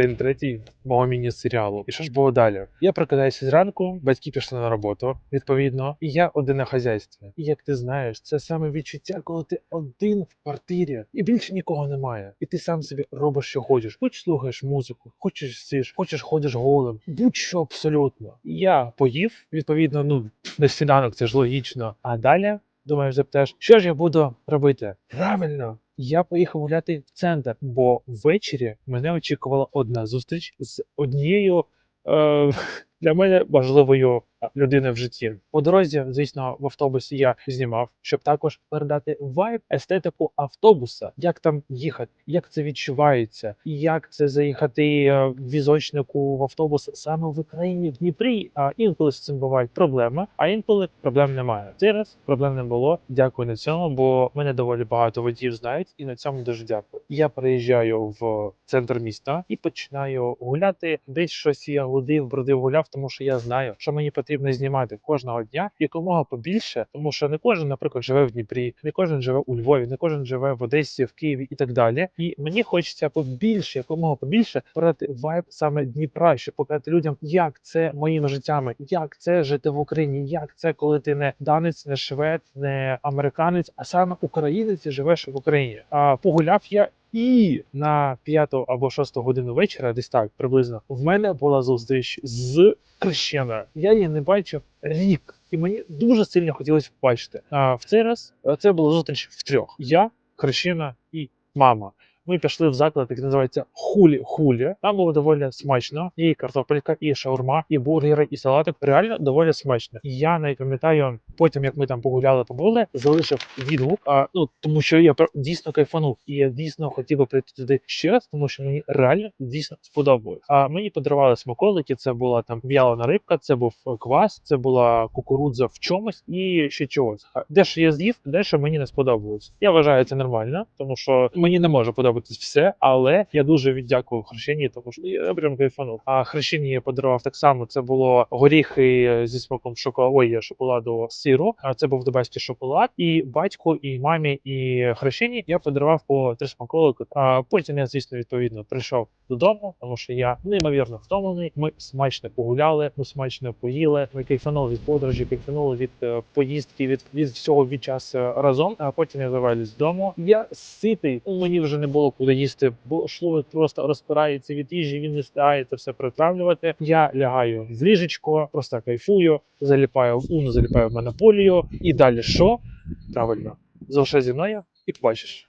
день третій мого міні-серіалу. І що ж було далі? Я прокидаюся зранку, батьки пішли на роботу, відповідно, і я один на хазяйстві. І як ти знаєш, це саме відчуття, коли ти один в квартирі і більше нікого немає. І ти сам собі робиш, що хочеш. Хоч слухаєш музику, хочеш сиш, хочеш ходиш голим, будь-що абсолютно. Я поїв, відповідно, ну на сніданок це ж логічно. А далі думаю, запитаєш, що ж я буду робити? Правильно. Я поїхав гуляти в центр, бо ввечері мене очікувала одна зустріч з однією е, для мене важливою людиною в житті. По дорозі, звісно, в автобусі я знімав, щоб також передати вайб, естетику автобуса, як там їхати, як це відчувається, як це заїхати е, візочнику в автобус саме в Україні, в Дніпрі. А інколи з цим бувають проблеми, а інколи проблем немає. Цей раз проблем не було. Дякую на цьому, бо мене доволі багато водіїв знають, і на цьому дуже дякую. Я приїжджаю в центр міста і починаю гуляти. Десь щось я гудив, бродив, гуляв, тому що я знаю, що мені потрібно знімати кожного дня якомога побільше, тому що не кожен, наприклад, живе в Дніпрі, не кожен живе у Львові, не кожен живе в Одесі, в Києві і так далі. І мені хочеться побільше, якомога побільше передати вайб саме Дніпра, щоб показати людям, як це моїми життями, як це жити в Україні, як це, коли ти не данець, не швед, не американець, а саме українець і живеш в Україні. А погуляв я. І на п'яту або шосту годину вечора, десь так приблизно, в мене була зустріч з хрещеною. Я її не бачив рік, і мені дуже сильно хотілося побачити. А в цей раз е, це була зустріч в трьох: я, хрещена і мама. Ми пішли в заклад, який називається Хулі Хулі. Там було доволі смачно. І картопелька, і шаурма, і бургери, і салатик. Реально доволі смачно. Я навіть пам'ятаю, потім як ми там погуляли, побули, залишив відгук. А ну тому, що я дійсно кайфанув, і я дійсно хотів би прийти туди ще раз, тому що мені реально дійсно сподобалось. А мені подарували смаколики. Це була там в'ялена рибка, це був квас, це була кукурудза в чомусь і ще чогось. А дещо я з'їв, дещо мені не сподобалось. Я вважаю це нормально, тому що мені не може подобатись все, але я дуже віддякував хрещені, тому що я прям кайфанув. А хрещені я подарував так само. Це було горіхи зі смаком шоколаду, шоколаду з сиру. А це був дубайський шоколад. І батьку, і мамі, і хрещені я подарував по три смаколики. А потім я, звісно, відповідно прийшов додому, тому що я неймовірно втомлений. Ми смачно погуляли, ми смачно поїли. Ми кайфанули від подорожі, кайфанули від е, поїздки, від, від всього від часу разом. А потім я завалюсь додому. Я ситий, мені вже не було куди їсти, бо шлунок просто розпирається від їжі. Він не стає це все притравлювати. Я лягаю в ліжечко, просто кайфую, заліпаю в уну, заліпаю в монополію. І далі що? Правильно, залишай зі мною і побачиш.